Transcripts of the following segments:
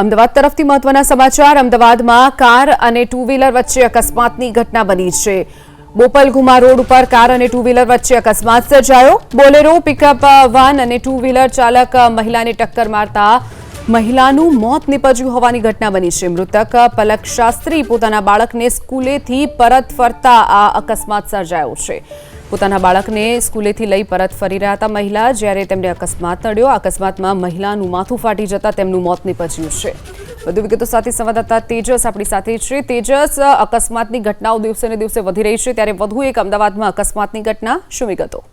અમદાવાદ તરફથી મહત્વના સમાચાર. અમદાવાદમાં કાર અને ટુ વ્હીલર વચ્ચે અકસ્માતની ઘટના બની છે. બોપલઘુમા રોડ ઉપર કાર અને ટુ વ્હીલર વચ્ચે અકસ્માત સર્જાયો. બોલેરો, પિકઅપ વાન અને ટુ વ્હીલર ચાલક મહિલાને ટક્કર મારતા મહિલાનું મોત નીપજ્યું હોવાની ઘટના બની છે. મૃતક પલક શાસ્ત્રી પોતાના બાળકને સ્કૂલેથી પરત ફરતા આ અકસ્માત સર્જાયો છે. પોતાના બાળકને સ્કૂલેથી લઈ પરત ફરી રહ્યા હતા મહિલા, જ્યારે તેમને અકસ્માત નડ્યો અકસ્માતમાં મહિલાનું માથું ફાટી જતા તેમનું મોત નીપજ્યું છે. વધુ વિગતો સાથે સંવાદદાતા તેજસ આપણી સાથે છે. તેજસ, અકસ્માતની ઘટનાઓ દિવસે ને દિવસે વધી રહી છે. ત્યારે વધુ એક અમદાવાદમાં અકસ્માતની ઘટના. શું વિગતો?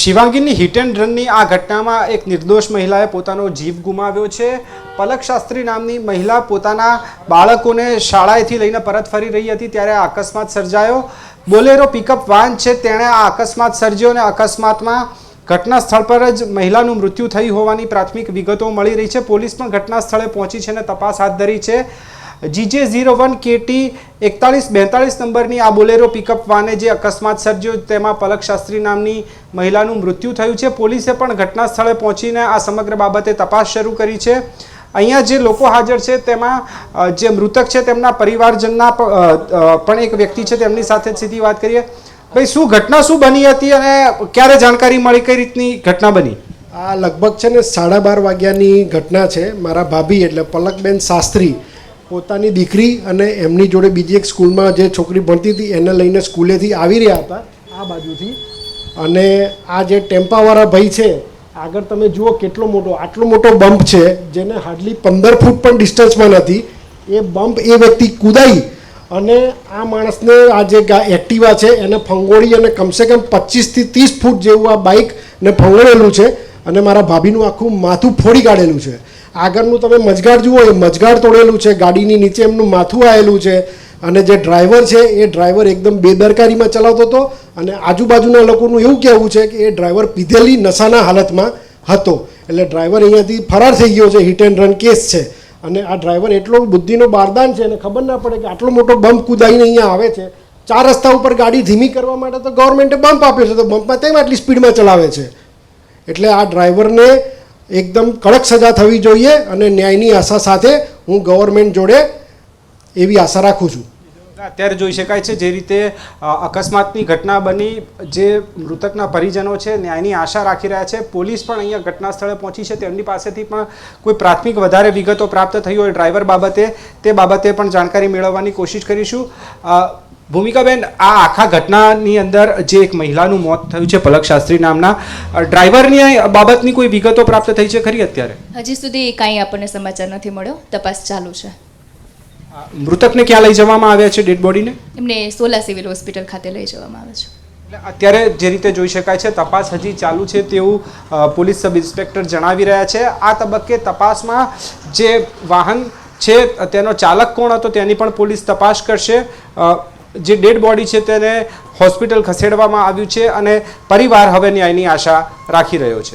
શિવાંગીની હિટ એન્ડ રનની આ ઘટનામાં એક નિર્દોષ મહિલાએ પોતાનો જીવ ગુમાવ્યો છે. પલક શાસ્ત્રી નામની મહિલા પોતાના બાળકોને શાળાએથી લઈને પરત ફરી રહી હતી ત્યારે આ અકસ્માત સર્જાયો. બોલેરો પિકઅપ વાન છે, તેણે આ અકસ્માત સર્જ્યો અને અકસ્માતમાં ઘટના સ્થળ પર જ મહિલાનું મૃત્યુ થયું હોવાની પ્રાથમિક વિગતો મળી રહી છે. પોલીસ પણ ઘટના સ્થળે પહોંચી છે અને તપાસ હાથ ધરી છે. જીજે ઝીરો વન કેટી એકતાલીસ બેતાલીસ નંબરની આ બોલેરો પિકઅપ વાને જે અકસ્માત સર્જ્યો તેમાં પલક શાસ્ત્રી નામની મહિલાનું મૃત્યુ થયું છે. પોલીસે પણ ઘટના સ્થળે પહોંચીને આ સમગ્ર બાબતે તપાસ શરૂ કરી છે. અહીંયા જે લોકો હાજર છે તેમાં જે મૃતક છે તેમના પરિવારજનના પણ એક વ્યક્તિ છે તેમની સાથે સીધી વાત કરીએ. ભાઈ, શું ઘટના શું બની હતી અને ક્યારે જાણકારી મળી કઈ રીતની ઘટના બની? આ લગભગ છે ને સાડા બાર વાગ્યાની ઘટના છે. મારા ભાભી એટલે પલકબેન શાસ્ત્રી પોતાની દીકરી અને એમની જોડે બીજી એક સ્કૂલમાં જે છોકરી ભણતી હતી, એને લઈને સ્કૂલેથી આવી રહ્યા હતા, આ બાજુથી. અને આ જે ટેમ્પાવાળા ભાઈ છે, આગળ તમે જુઓ કેટલો મોટો, આટલો મોટો બમ્પ છે, જેને હાર્ડલી પંદર ફૂટ પણ ડિસ્ટન્સમાં નથી. એ બમ્પ એ વ્યક્તિ કૂદાઈ અને આ માણસને આ જે એક્ટિવા છે, એને ફંગોળી અને કમસે કમ પચીસથી ત્રીસ ફૂટ જેવું આ બાઇક ને ફંગોળેલું છે અને મારા ભાભીનું આખું માથું ફોડી કાઢેલું છે. આગળનું તમે મજગાડ જુઓ, એ મજગાડ તોડેલું છે, ગાડીની નીચે એમનું માથું આવેલું છે, અને જે ડ્રાઈવર છે, એ ડ્રાઈવર એકદમ બેદરકારીમાં ચલાવતો હતો, અને આજુબાજુના લોકોનું એવું કહેવું છે કે એ ડ્રાઈવર પીધેલી નશાના હાલતમાં હતો. એટલે ડ્રાઈવર અહીંયાથી ફરાર થઈ ગયો છે હિટ એન્ડ રન કેસ છે. અને આ ડ્રાઈવર એટલો બુદ્ધિનો બારદાન છે, અને ખબર ના પડે કે આટલો મોટો બમ્પ કુદાઈને અહીંયા આવે છે. ચાર રસ્તા ઉપર ગાડી ધીમી કરવા માટે તો ગવર્મેન્ટે બમ્પ આપ્યો છે, તો બમ્પમાં તેમ આટલી સ્પીડમાં ચલાવે છે. એટલે આ ડ્રાઈવરને એકદમ કડક સજા થવી જોઈએ અને ન્યાયની આશા સાથે હું ગવર્મેન્ટ જોડે એવી આશા રાખું છું. અત્યારે જોઈ શકાય છે જે રીતે અકસ્માતની ઘટના બની, જે મૃતકના પરિજનો છે, ન્યાયની આશા રાખી રહ્યા છે. પોલીસ પણ અહીંયા ઘટના સ્થળે પહોંચી છે. તેમની પાસેથી પણ કોઈ પ્રાથમિક વધારે વિગતો પ્રાપ્ત થઈ હોય ડ્રાઈવર બાબતે, તે બાબતે પણ જાણકારી મેળવવાની કોશિશ કરીશું. ભૂમિકાબેન આ આખા ઘટનાની અંદર જે એક મહિલાનું મોત થયું છે પલક શાસ્ત્રી નામના ડ્રાઈવરની બાબતની કોઈ વિગતો પ્રાપ્ત થઈ છે ખરી અત્યારે? હજી સુધી કાંઈ આપણને સમાચાર નથી મળ્યો. તપાસ ચાલુ છે. મૃતકને ક્યાં લઈ જવામાં આવ્યા છે ડેડ બોડીને? એમને સોલા સિવિલ હોસ્પિટલ ખાતે લઈ જવામાં આવે છે. અત્યારે જે રીતે જોઈ શકાય છે તપાસ હજી ચાલુ છે તેવું પોલીસ સબ ઇન્સ્પેક્ટર જણાવી રહ્યા છે. આ તબક્કે તપાસમાં જે વાહન છે તેનો ચાલક કોણ હતો તેની પણ પોલીસ તપાસ કરશે. જે ડેડ બોડી છે તેને હોસ્પિટલ ખસેડવામાં આવ્યું છે અને પરિવાર હવે ન્યાયની આશા રાખી રહ્યો છે.